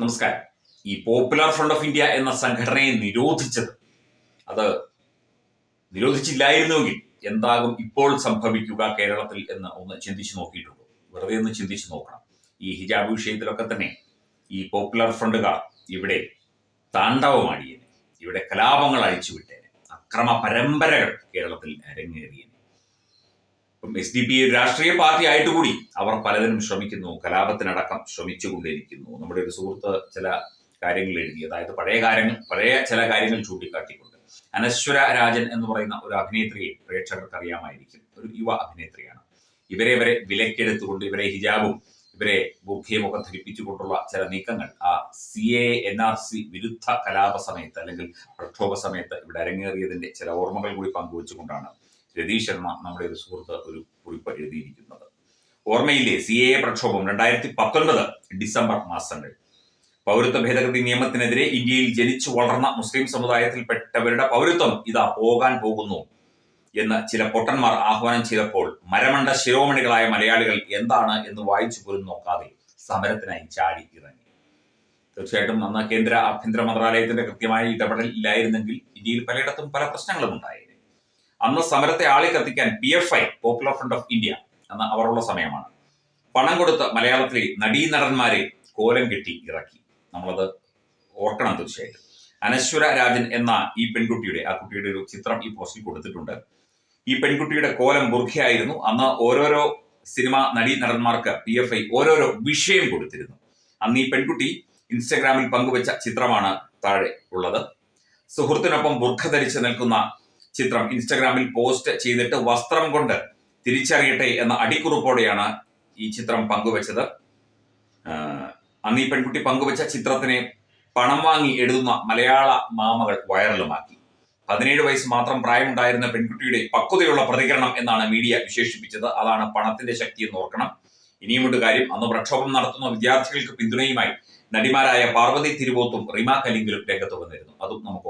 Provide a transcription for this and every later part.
നമസ്കാരം. ഈ popular front of India എന്ന സംഘടനയെ നിരോധിച്ചത്. അത് നിരോധിച്ചില്ലായിരുന്നുവെങ്കിൽ എന്താകും ഇപ്പോൾ സംഭവിക്കുക കേരളത്തിൽ എന്ന് ഒന്ന് ചിന്തിച്ചു നോക്കിയിട്ടുള്ളൂ. വെറുതെ ഒന്ന് ചിന്തിച്ചു നോക്കണം. ഈ ഹിജാബ് വിഷയത്തിലൊക്കെ തന്നെ ഈ പോപ്പുലർ ഫ്രണ്ടുകാർ ഇവിടെ താണ്ഡവമാടിയേനെ. ഇവിടെ കലാപങ്ങൾ അഴിച്ചുവിട്ടേനെ. അക്രമ പരമ്പരകൾ കേരളത്തിൽ അരങ്ങേറിയേനെ. ഇപ്പം എസ് ഡി പി രാഷ്ട്രീയ പാർട്ടി ആയിട്ട് കൂടി അവർ പലതിനും ശ്രമിക്കുന്നു കലാപത്തിനടക്കം ശ്രമിച്ചുകൊണ്ടിരിക്കുന്നു. നമ്മുടെ ഒരു സുഹൃത്ത് ചില കാര്യങ്ങൾ എഴുതി അതായത് പഴയ കാര്യങ്ങൾ പഴയ ചില കാര്യങ്ങൾ ചൂണ്ടിക്കാട്ടിക്കൊണ്ട്. അനശ്വര രാജൻ എന്ന് പറയുന്ന ഒരു അഭിനേത്രിയെ പ്രേക്ഷകർക്ക് അറിയാമായിരിക്കും ഒരു യുവ അഭിനേത്രിയാണ്. ഇവരെ ഇവരെ വിലക്കെടുത്തുകൊണ്ട് ഇവരെ ഹിജാബും ഇവരെ ബുദ്ധിയുമൊക്കെ ധരിപ്പിച്ചുകൊണ്ടുള്ള ചില നീക്കങ്ങൾ ആ C A N R C വിരുദ്ധ കലാപ സമയത്ത് അല്ലെങ്കിൽ പ്രക്ഷോഭ സമയത്ത് ഇവിടെ അരങ്ങേറിയതിന്റെ ചില ഓർമ്മകൾ കൂടി പങ്കുവച്ചുകൊണ്ടാണ് രതീഷ് ശർമ്മ നമ്മുടെ ഒരു സുഹൃത്ത് ഒരു കുറിപ്പ് എഴുതിയിരിക്കുന്നത്. ഓർമ്മയില്ലേ? സി എ പ്രക്ഷോഭം രണ്ടായിരത്തി പത്തൊൻപത് ഡിസംബർ മാസങ്ങൾ. പൗരത്വ ഭേദഗതി നിയമത്തിനെതിരെ ഇന്ത്യയിൽ ജനിച്ചു വളർന്ന മുസ്ലിം സമുദായത്തിൽപ്പെട്ടവരുടെ പൗരത്വം ഇതാ പോകാൻ പോകുന്നു എന്ന് ചില പൊട്ടന്മാർ ആഹ്വാനം ചെയ്തപ്പോൾ മരമണ്ട ശിരോമണികളായ മലയാളികൾ എന്താണ് എന്ന് വായിച്ചു പോലും നോക്കാതെ സമരത്തിനായി ചാടി ഇറങ്ങി. തീർച്ചയായിട്ടും അന്ന് കേന്ദ്ര ആഭ്യന്തര മന്ത്രാലയത്തിന്റെ കൃത്യമായ ഇടപെടൽ ഇല്ലായിരുന്നെങ്കിൽ ഇന്ത്യയിൽ പലയിടത്തും പല പ്രശ്നങ്ങളും ഉണ്ടായേനെ അന്ന് സമരത്തെ ആളി കത്തിക്കാൻ P F I popular front of India എന്ന അവരുള്ള സമയമാണ്. പണം കൊടുത്ത് മലയാളത്തിലെ നടീനടന്മാരെ കോലം കെട്ടി ഇറക്കി. നമ്മളത് ഓർക്കണം തീർച്ചയായിട്ടും. അനശ്വര രാജൻ എന്ന ഈ പെൺകുട്ടിയുടെ ആ കുട്ടിയുടെ ഒരു ചിത്രം ഈ പോസ്റ്റിൽ കൊടുത്തിട്ടുണ്ട്. ഈ പെൺകുട്ടിയുടെ കോലം ബുർഖയായിരുന്നു അന്ന് ഓരോരോ സിനിമ നടീ നടന്മാർക്ക് പി എഫ് ഐ ഓരോരോ വിഷയം കൊടുത്തിരുന്നു. അന്ന് ഈ പെൺകുട്ടി ഇൻസ്റ്റഗ്രാമിൽ പങ്കുവച്ച ചിത്രമാണ് താഴെ ഉള്ളത്. സുഹൃത്തിനൊപ്പം ബുർഖ ധരിച്ച് നിൽക്കുന്ന ചിത്രം ഇൻസ്റ്റഗ്രാമിൽ പോസ്റ്റ് ചെയ്തിട്ട് വസ്ത്രം കൊണ്ട് തിരിച്ചറിയട്ടെ എന്ന അടിക്കുറിപ്പോടെയാണ് ഈ ചിത്രം പങ്കുവച്ചത്. അന്ന് ഈ പെൺകുട്ടി പങ്കുവച്ച ചിത്രത്തിനെ പണം വാങ്ങി എഴുതുന്ന മലയാള മാമകൾ വൈറലുമാക്കി. പതിനേഴ് വയസ്സ് മാത്രം പ്രായമുണ്ടായിരുന്ന പെൺകുട്ടിയുടെ പക്വതയുള്ള പ്രതികരണം എന്നാണ് മീഡിയ വിശേഷിപ്പിച്ചത്. അതാണ് പണത്തിന്റെ ശക്തി എന്ന് ഓർക്കണം. ഇനിയുമുണ്ട് കാര്യം. അന്ന് പ്രക്ഷോഭം നടത്തുന്ന വിദ്യാർത്ഥികൾക്ക് പിന്തുണയുമായി നടിമാരായ പാർവതി തിരുവോത്തും റിമ കലിംഗിലും രംഗത്ത് വന്നിരുന്നു. അതും നമുക്ക്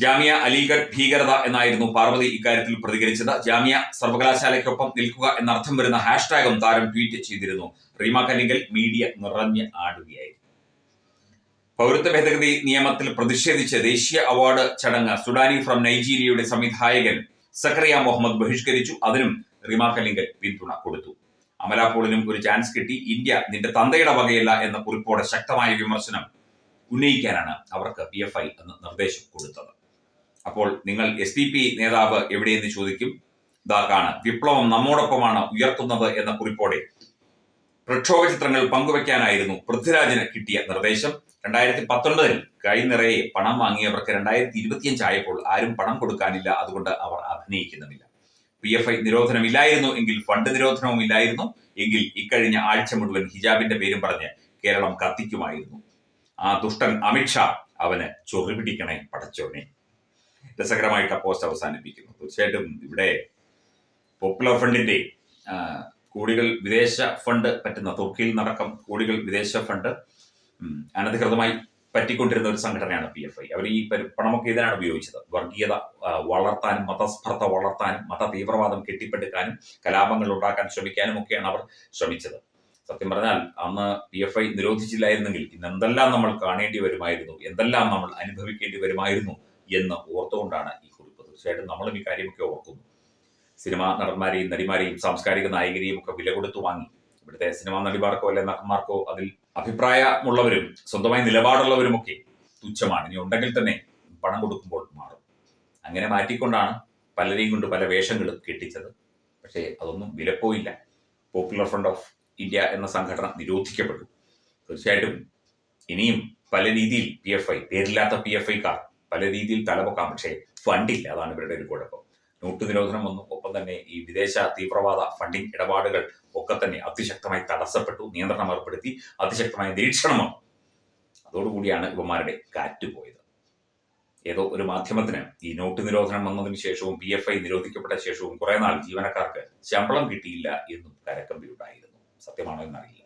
ജാമിയ അലിഗഡ് ഭീകരത എന്നായിരുന്നു പാർവതി ഇക്കാര്യത്തിൽ പ്രതികരിച്ചത്. ജാമിയ സർവകലാശാലയ്ക്കൊപ്പം നിൽക്കുക എന്നർത്ഥം വരുന്ന ഹാഷ്ടാഗും താരം ട്വീറ്റ് ചെയ്തിരുന്നു. റീമ കല്ലിങ്കൽ മീഡിയ നിറഞ്ഞ് ആടുകയായിരുന്നു. പൗരത്വ ഭേദഗതി നിയമത്തിൽ പ്രതിഷേധിച്ച് ദേശീയ അവാർഡ് ചടങ്ങ് സുഡാനി ഫ്രം നൈജീരിയയുടെ സംവിധായകൻ സക്കറിയ മുഹമ്മദ് ബഹിഷ്കരിച്ചു. അതിനും റിമാ കലിംഗൻ പിന്തുണ കൊടുത്തു. അമലാപോളിനും ഒരു ചാൻസ് കിട്ടി. ഇന്ത്യ നിന്റെ തന്തയുടെ വകയല്ല എന്ന കുറിപ്പോടെ ശക്തമായ വിമർശനം ഉന്നയിക്കാനാണ് അവർക്ക് പി എഫ് ഐ എന്ന് നിർദ്ദേശം കൊടുത്തത്. അപ്പോൾ നിങ്ങൾ എസ് ഡി പി നേതാവ് എവിടെയെന്ന് ചോദിക്കും? ഇതാക്കാണ് വിപ്ലവം നമ്മോടൊപ്പമാണ് ഉയർത്തുന്നത് എന്ന കുറിപ്പോടെ. പ്രക്ഷോഭ ചിത്രങ്ങൾ പങ്കുവെക്കാനായിരുന്നു പൃഥ്വിരാജിന് കിട്ടിയ നിർദ്ദേശം. രണ്ടായിരത്തി പത്തൊൻപതിൽ കൈ നിറയെ പണം വാങ്ങിയവർക്ക് രണ്ടായിരത്തി ഇരുപത്തിയഞ്ച് ആയപ്പോൾ ആരും പണം കൊടുക്കാനില്ല. അതുകൊണ്ട് അവർ അഭിനയിക്കുന്നുമില്ല. പി എഫ് ഐ നിരോധനമില്ലായിരുന്നു എങ്കിൽ ഫണ്ട് നിരോധനവും ഇല്ലായിരുന്നു. എങ്കിൽ ഇക്കഴിഞ്ഞ ആഴ്ച മുഴുവൻ ഹിജാബിന്റെ പേരും പറഞ്ഞ് കേരളം കത്തിക്കുമായിരുന്നു. ആ ദുഷ്ടൻ അമിത്ഷാ അവന് ചൊറി പിടിക്കണേ പടച്ചോനെ. രസകരമായിട്ട് പോസ്റ്റ് അവസാനിപ്പിക്കുന്നു. തീർച്ചയായിട്ടും ഇവിടെ പോപ്പുലർ ഫണ്ടിന്റെ കോടികൾ വിദേശ ഫണ്ട് പറ്റുന്ന തുർക്കിയിൽ നടക്കം കോടികൾ വിദേശ ഫണ്ട് അനധികൃതമായി പറ്റിക്കൊണ്ടിരുന്ന ഒരു സംഘടനയാണ് പി എഫ് ഐ അവർ ഈ പണമൊക്കെ ഇതിനാണ് ഉപയോഗിച്ചത്. വർഗീയത വളർത്താനും മതസ്പർദ്ധ വളർത്താനും മത തീവ്രവാദം കെട്ടിപ്പടുക്കാനും കലാപങ്ങൾ ഉണ്ടാക്കാൻ ശ്രമിക്കാനും ഒക്കെയാണ് അവർ ശ്രമിച്ചത്. സത്യം പറഞ്ഞാൽ അന്ന് പി എഫ് ഐ നിരോധിച്ചില്ലായിരുന്നെങ്കിൽ ഇന്ന് എന്തെല്ലാം നമ്മൾ കാണേണ്ടി വരുമായിരുന്നു എന്തെല്ലാം നമ്മൾ അനുഭവിക്കേണ്ടി വരുമായിരുന്നു എന്ന് ഓർത്തുകൊണ്ടാണ് ഈ കുറിപ്പ്. തീർച്ചയായിട്ടും നമ്മളും ഈ കാര്യമൊക്കെ ഓർക്കുന്നു. സിനിമാ നടന്മാരെയും നടിമാരെയും സാംസ്കാരിക നായികരെയും ഒക്കെ വില കൊടുത്തു വാങ്ങി. ഇവിടുത്തെ സിനിമാ നടിമാർക്കോ അല്ലെ നടന്മാർക്കോ അതിൽ അഭിപ്രായമുള്ളവരും സ്വന്തമായി നിലപാടുള്ളവരുമൊക്കെ തുച്ഛമാണ്. ഇനി ഉണ്ടെങ്കിൽ തന്നെ പണം കൊടുക്കുമ്പോൾ മാറും. അങ്ങനെ മാറ്റിക്കൊണ്ടാണ് പലരെയും കൊണ്ട് പല വേഷങ്ങളും കെട്ടിച്ചത്. പക്ഷേ അതൊന്നും വിലപ്പോയില്ല. പോപ്പുലർ ഫ്രണ്ട് ഓഫ് ഇന്ത്യ എന്ന സംഘടന നിരോധിക്കപ്പെട്ടു. തീർച്ചയായിട്ടും ഇനിയും പല രീതിയിൽ പി എഫ് ഐ പേരില്ലാത്ത പി എഫ് ഐക്കാർ പല രീതിയിൽ തലപൊക്കാം. പക്ഷേ ഫണ്ടില്ല. അതാണ് ഇവരുടെ ഒരു കുഴപ്പം. നോട്ട് നിരോധനം വന്നു. ഒപ്പം തന്നെ ഈ വിദേശ തീവ്രവാദ ഫണ്ടിംഗ് ഇടപാടുകൾ ഒക്കെ തന്നെ അതിശക്തമായി തടസ്സപ്പെട്ടു. നിയന്ത്രണം ഏർപ്പെടുത്തി. അതിശക്തമായ നിരീക്ഷണം വന്നു. അതോടുകൂടിയാണ് ഇവന്മാരുടെ കാറ്റ് പോയത്. ഏതോ ഒരു മാധ്യമത്തിന് ഈ നോട്ട് നിരോധനം വന്നതിന് ശേഷവും പി എഫ് ഐ നിരോധിക്കപ്പെട്ട ശേഷവും കുറെ നാൾ ജീവനക്കാർക്ക് ശമ്പളം കിട്ടിയില്ല എന്നും കരക്കമ്പി ഉണ്ടായിരുന്നു സത്യമാണോ എന്നറിയില്ല.